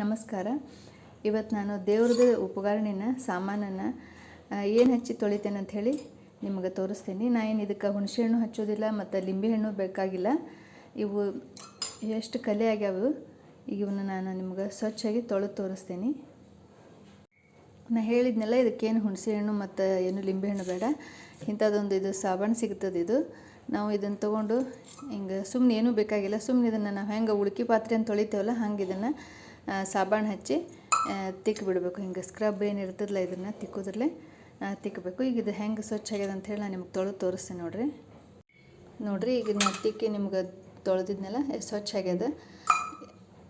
ನಮಸ್ಕಾರ. ಇವತ್ತು ನಾನು ದೇವ್ರದ್ದು ಉಪಕರಣನ, ಸಾಮಾನನ್ನು ಏನು ಹಚ್ಚಿ ತೊಳಿತೇನೆ ಅಂತ ಹೇಳಿ ನಿಮಗೆ ತೋರಿಸ್ತೀನಿ. ನಾ ಏನು ಇದಕ್ಕೆ ಹುಣಸೆ ಹಣ್ಣು ಹಚ್ಚೋದಿಲ್ಲ, ಮತ್ತು ಲಿಂಬೆ ಹಣ್ಣು ಬೇಕಾಗಿಲ್ಲ. ಇವು ಎಷ್ಟು ಕಲೆ ಆಗ್ಯಾವು ಈಗ ಇವನ್ನ ನಾನು ನಿಮ್ಗೆ ಸ್ವಚ್ಛಾಗಿ ತೊಳೆದು ತೋರಿಸ್ತೀನಿ. ನಾ ಹೇಳಿದ್ನಲ್ಲ, ಇದಕ್ಕೇನು ಹುಣಸೆ ಹಣ್ಣು ಮತ್ತು ಏನು ಲಿಂಬೆಹಣ್ಣು ಬೇಡ. ಇಂಥದ್ದೊಂದು ಇದು ಸಾಬಾನು ಸಿಗ್ತದೆ ಇದು. ನಾವು ಇದನ್ನು ತೊಗೊಂಡು ಹಿಂಗೆ ಸುಮ್ಮನೆ ಏನೂ ಬೇಕಾಗಿಲ್ಲ. ಸುಮ್ಮನೆ ಇದನ್ನು ನಾವು ಹೆಂಗೆ ಉಳುಕಿ ಪಾತ್ರೆ ಅಂತ ತೊಳಿತೇವಲ್ಲ, ಹಂಗೆ ಇದನ್ನು ಸಾಬಾನು ಹಚ್ಚಿ ತಿಕ್ಕಿ ಬಿಡಬೇಕು ಹಿಂಗೆ ಸ್ಕ್ರಬ್ ಏನು ಇರ್ತದಲ್ಲ ಇದನ್ನು ತಿಕ್ಕೋದ್ರಲ್ಲೇ ತಿಕ್ಕಬೇಕು ಈಗ ಇದು ಹೆಂಗೆ ಸ್ವಚ್ಛ ಆಗ್ಯದ ಅಂತ ಹೇಳಿ ನಾನು ನಿಮ್ಗೆ ತೊಳೆದು ತೋರಿಸ್ತೀನಿ ನೋಡಿರಿ. ನೋಡಿರಿ, ಈಗ ನಾನು ತಿಕ್ಕಿ ನಿಮ್ಗೆ ತೊಳೆದಿದ್ನಲ್ಲ ಸ್ವಚ್ಛ ಆಗ್ಯದ.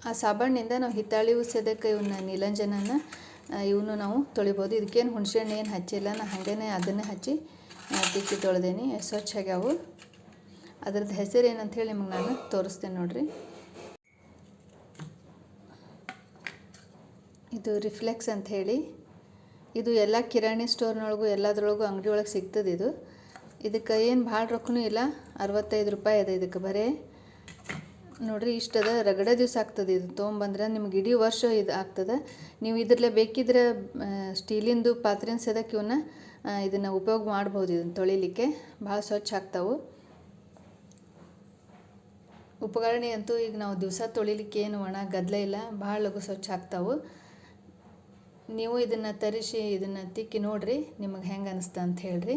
ಆ ಸಾಬಾಣಿನಿಂದ ನಾವು ಹಿತ್ತಾಳಿ ಉಸೋದಕ್ಕೆ ಇವನ್ನ ನೀಲಂಜನನ ಇವನು ನಾವು ತೊಳಿಬೋದು. ಇದಕ್ಕೇನು ಹುಣಸೆ ಹಣ್ಣು ಏನು ಹಚ್ಚಿಲ್ಲ. ನಾನು ಹಾಗೇ ಅದನ್ನೇ ಹಚ್ಚಿ ತಿಕ್ಕಿ ತೊಳೆದೇನಿ. ಸ್ವಚ್ಛ ಆಗ್ಯಾವು. ಅದ್ರದ್ದು ಹೆಸರು ಏನಂತ ಹೇಳಿ ನಿಮಗೆ ನಾನು ತೋರಿಸ್ತೇನೆ ನೋಡಿರಿ. ಇದು ರಿಫ್ಲೆಕ್ಸ್ ಅಂತ ಹೇಳಿ. ಇದು ಎಲ್ಲ ಕಿರಾಣಿ ಸ್ಟೋರ್ನೊಳಗೂ ಎಲ್ಲದ್ರೊಳಗೂ ಅಂಗಡಿ ಒಳಗೆ ಸಿಗ್ತದೆ ಇದು. ಇದಕ್ಕೆ ಏನು ಭಾಳ ರೊಕ್ಕನೂ ಇಲ್ಲ. ಅರವತ್ತೈದು ರೂಪಾಯಿ ಅದ ಇದಕ್ಕೆ ಬರೇ. ನೋಡ್ರಿ ಇಷ್ಟದ ರಗಡೆ ದಿವಸ ಆಗ್ತದೆ ಇದು. ತೊಗೊಂಬಂದ್ರೆ ನಿಮ್ಗೆ ಇಡೀ ವರ್ಷ ಇದು ಆಗ್ತದೆ. ನೀವು ಇದ್ರಲ್ಲೇ ಬೇಕಿದ್ರೆ ಸ್ಟೀಲಿಂದು ಪಾತ್ರೆನ ಸದಕ್ಕೆ ಇವನ್ನ ಇದನ್ನು ಉಪಯೋಗ ಮಾಡ್ಬೋದು ಇದನ್ನು ತೊಳಿಲಿಕ್ಕೆ. ಭಾಳ ಸ್ವಚ್ಛ ಆಗ್ತಾವೆ. ಉಪಕರಣೆ ಅಂತೂ ಈಗ ನಾವು ದಿವಸ ತೊಳಿಲಿಕ್ಕೆ ಏನು ಒಣ ಗದ್ದಲ ಇಲ್ಲ. ಭಾಳ ಲಘು ಸ್ವಚ್ಛ ಆಗ್ತಾವೆ. ನೀವು ಇದನ್ನು ತರಿಸಿ ಇದನ್ನು ತಿಕ್ಕಿ ನೋಡಿರಿ ನಿಮಗೆ ಹೆಂಗೆ ಅನಿಸ್ತಾ ಅಂತ ಹೇಳ್ರಿ.